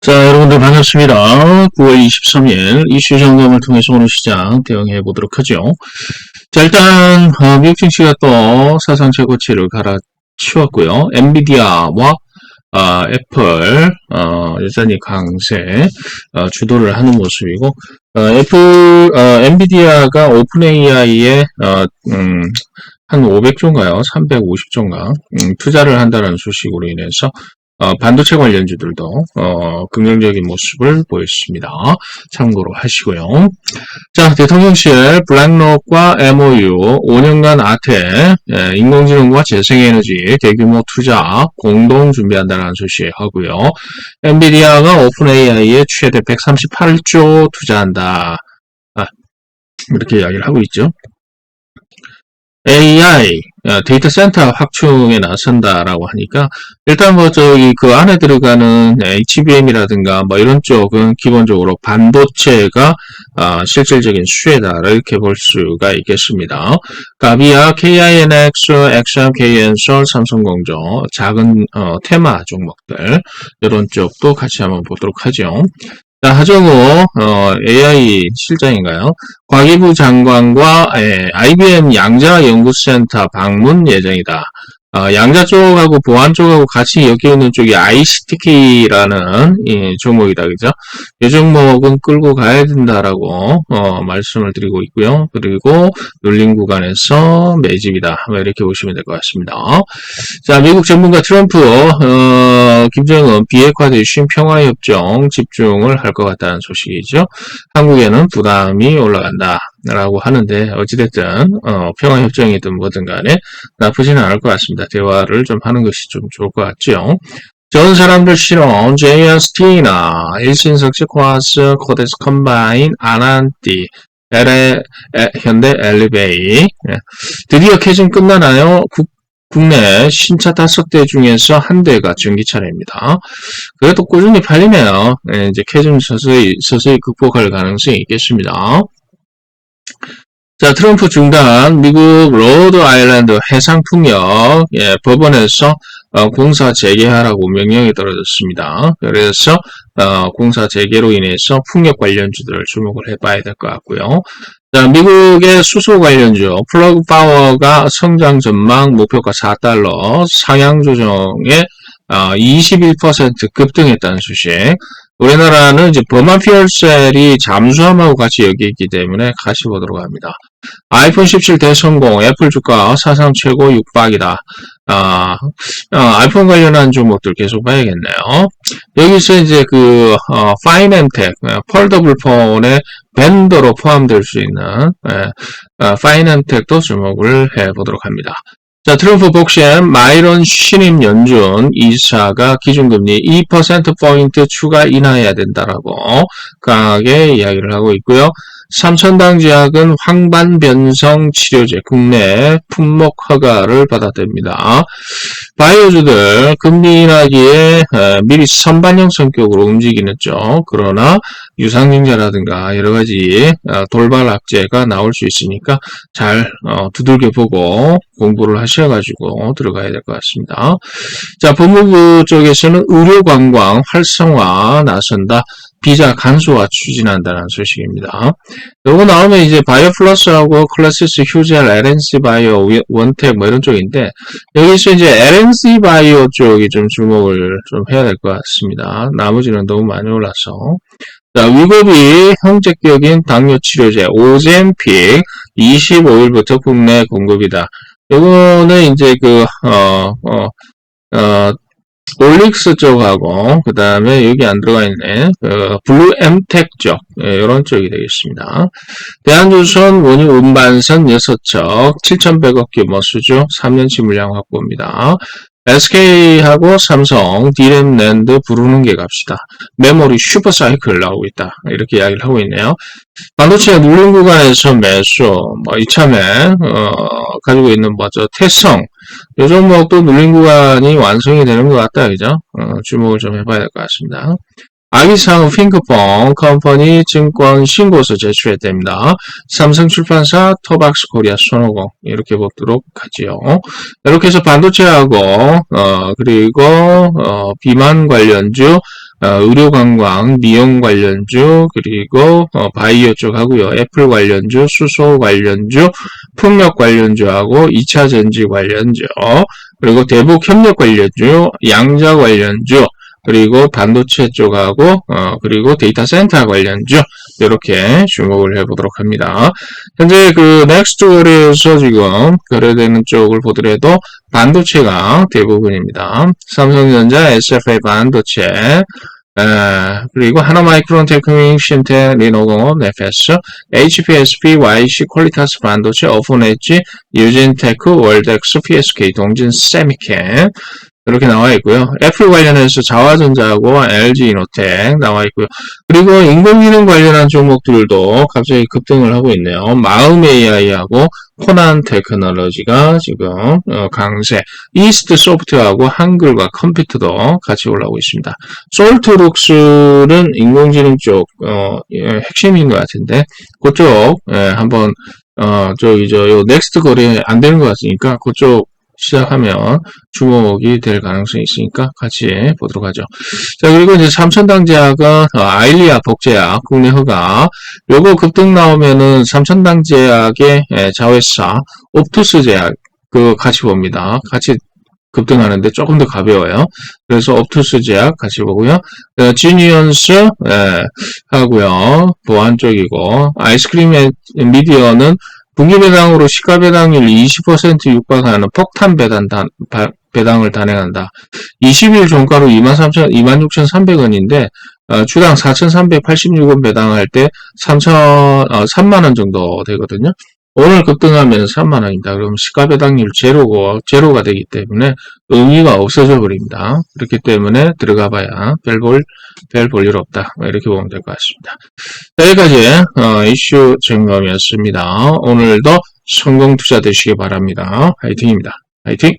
자, 여러분들 반갑습니다. 9월 23일 이슈 점검을 통해서 오늘 시장 대응해 보도록 하죠. 자, 일단 어, 미국 증시가 또 사상 최고치를 갈아치웠고요. 엔비디아와 어, 애플 어, 여전히 강세 어, 주도를 하는 모습이고 어, 애플 어, 엔비디아가 오픈 AI에 어, 음, 한 500조인가요? 350조인가? 음, 투자를 한다는 소식으로 인해서 어, 반도체 관련주들도 어, 긍정적인 모습을 보였습니다. 참고로 하시고요. 자, 대통령실 블랙록과 MOU 5년간 아태 예, 인공지능과 재생에너지 대규모 투자 공동 준비한다는 소식 하고요. 엔비디아가 오픈 AI에 최대 138조 투자한다. 아, 이렇게 이야기를 하고 있죠. AI 어, 데이터 센터 확충에 나선다라고 하니까 일단 뭐 저기 그 안에 들어가는 HBM이라든가 뭐 이런 쪽은 기본적으로 반도체가 어, 실질적인 수혜다 이렇게 볼 수가 있겠습니다. 가비아, KINX, 엑션, KN솔, 삼성공조 작은 어, 테마 종목들 이런 쪽도 같이 한번 보도록 하죠. 자, 하정우 어, AI 실장인가요? 과기부 장관과 예, IBM 양자 연구센터 방문 예정이다. 어, 양자 쪽하고 보안 쪽하고 같이 엮여 있는 쪽이 아이스티키라는 이 종목이다, 그죠? 이 종목은 끌고 가야 된다라고 어, 말씀을 드리고 있고요. 그리고 눌린 구간에서 매집이다. 뭐 이렇게 보시면 될 것 같습니다. 자, 미국 전문가 트럼프 어, 김정은 비핵화 대 신 평화협정 집중을 할 것 같다는 소식이죠. 한국에는 부담이 올라간다. 라고 하는데 어찌됐든 어, 평화협정이든 뭐든 간에 나쁘지는 않을 것 같습니다. 대화를 좀 하는 것이 좀 좋을 것 같죠. 전 사람들 실험, JST나 일신석식 과스, 코데스 컴바인, 아난티, LA, 현대 엘리베이 예. 드디어 캐진 끝나나요? 국, 국내 신차 다섯 대 중에서 한 대가 전기차량입니다. 그래도 꾸준히 팔리네요. 예, 이제 캐즘 서서히 서서히 극복할 가능성이 있겠습니다. 자, 트럼프 중단, 미국 로드 아일랜드 해상풍력 예, 법원에서 어, 공사 재개하라고 명령이 떨어졌습니다. 그래서 어, 공사 재개로 인해서 풍력 관련주들을 주목을 해봐야 될 것 같고요. 자, 미국의 수소 관련주 플러그 파워가 성장 전망 목표가 4달러 상향 조정에 어, 21% 급등했다는 소식. 우리나라는 이제 버마 피얼셀이 잠수함하고 같이 여기 있기 때문에 같이 보도록 합니다. 아이폰 17 대성공, 애플 주가 사상 최고 육박이다. 아, 어, 아이폰 관련한 종목들 계속 봐야겠네요. 여기서 이제 그, 어, 파이낸텍, 펄더블 폰의 벤더로 포함될 수 있는, 예, 어, 파이낸텍도 주목을 해보도록 합니다. 자, 트럼프 복션 마이런 신임 연준 이사가 기준금리 2%포인트 추가 인하해야 된다라고 강하게 이야기를 하고 있고요. 삼천당 제약은 황반변성 치료제 국내 품목 허가를 받아댑니다. 바이오주들 금리 인하기에 미리 선반영 성격으로 움직이는 쪽 그러나 유상증자라든가 여러가지 어, 돌발 악재가 나올 수 있으니까 잘 어, 두들겨 보고 공부를 하셔가지고 들어가야 될 것 같습니다. 자 법무부 쪽에서는 의료관광 활성화 나선다. 비자 간소화 추진한다는 소식입니다. 요거 나오면 이제 바이오 플러스하고 클래시스 휴젤 LNC 바이오 원텍 뭐 이런 쪽인데 여기서 이제 LNC 바이오 쪽이 좀 주목을 좀 해야 될 것 같습니다. 나머지는 너무 많이 올라서 자, 위급이 형제격인 당뇨 치료제 오젠픽 25일부터 국내 공급이다. 요거는 이제 그, 어, 어, 어, 올릭스 쪽하고 그 다음에 여기 안 들어가 있네 그 블루 엠텍 쪽 이런 예, 쪽이 되겠습니다. 대한조선 원유 운반선 6척 7,100억 규모 수주 3년치 물량 확보입니다. SK하고 삼성, 디램 랜드 부르는 게 갑시다. 메모리 슈퍼사이클 나오고 있다. 이렇게 이야기를 하고 있네요. 반도체 눌린 구간에서 매수, 뭐 이참에 어, 가지고 있는 뭐죠 태성, 요 종목도 눌린 구간이 완성이 되는 것 같다, 그죠? 어, 주목을 좀 해봐야 될 것 같습니다. 아기상 핑크폰 컴퍼니 증권 신고서 제출했답니다. 삼성출판사 토박스 코리아 손오공 이렇게 보도록 하지요. 이렇게 해서 반도체하고 어, 그리고 어, 비만 관련주 어, 의료관광, 미용 관련주, 그리고 어, 바이오 쪽 하고요. 애플 관련주, 수소 관련주, 풍력 관련주하고 2차 전지 관련주, 그리고 대북 협력 관련주, 양자 관련주, 그리고 반도체 쪽하고 어, 그리고 데이터 센터 관련주 이렇게 주목을 해보도록 합니다. 현재 그 넥스트 거래에서 지금 거래되는 쪽을 보더라도 반도체가 대부분입니다. 삼성전자, SFA 반도체, 에, 그리고 하나마이크론 테크닉, 신테, 리노공업, 네페스, HPSP, YC, 퀄리타스 반도체, 어포네지, 유진테크, 월덱스, PSK, 동진, 세미캠 이렇게 나와 있고요. 애플 관련해서 자화전자하고 LG 이노텍 나와 있고요. 그리고 인공지능 관련한 종목들도 갑자기 급등을 하고 있네요. 마음 AI하고 코난 테크놀로지가 지금 어, 강세, 이스트 소프트하고 한글과 컴퓨터도 같이 올라오고 있습니다. 솔트룩스는 인공지능 쪽 어, 예, 핵심인 것 같은데 그쪽 예, 한번 어, 저기 저 요 넥스트 거래 안 되는 것 같으니까 그쪽 시작하면 주목이 될 가능성이 있으니까 같이 보도록 하죠. 자, 그리고 이제 삼천당제약은 어, 아일리아 복제약, 국내 허가. 요거 급등 나오면은 삼천당제약의 예, 자회사, 옵투스 제약, 그 같이 봅니다. 같이 급등하는데 조금 더 가벼워요. 그래서 옵투스 제약 같이 보고요. 어, 지니언스, 예, 하고요. 보안 쪽이고, 아이스크림 의 미디어는 분기 배당으로 시가 배당률 20% 육박하는 폭탄 배당, 단, 바- 배당을 단행한다. 20일 종가로 23,000, 26,300원인데, 어, 주당 4,386원 배당할 때 3,000, 어, 3만원 정도 되거든요. 오늘 급등하면 3만원입니다. 그럼 시가 배당률 제로고, 제로가 되기 때문에 의미가 없어져 버립니다. 그렇기 때문에 들어가 봐야 별 볼, 별 볼일 없다. 뭐 이렇게 보면 될 것 같습니다. 자, 여기까지 어, 이슈 점검이었습니다. 오늘도 성공 투자 되시기 바랍니다. 화이팅입니다. 화이팅!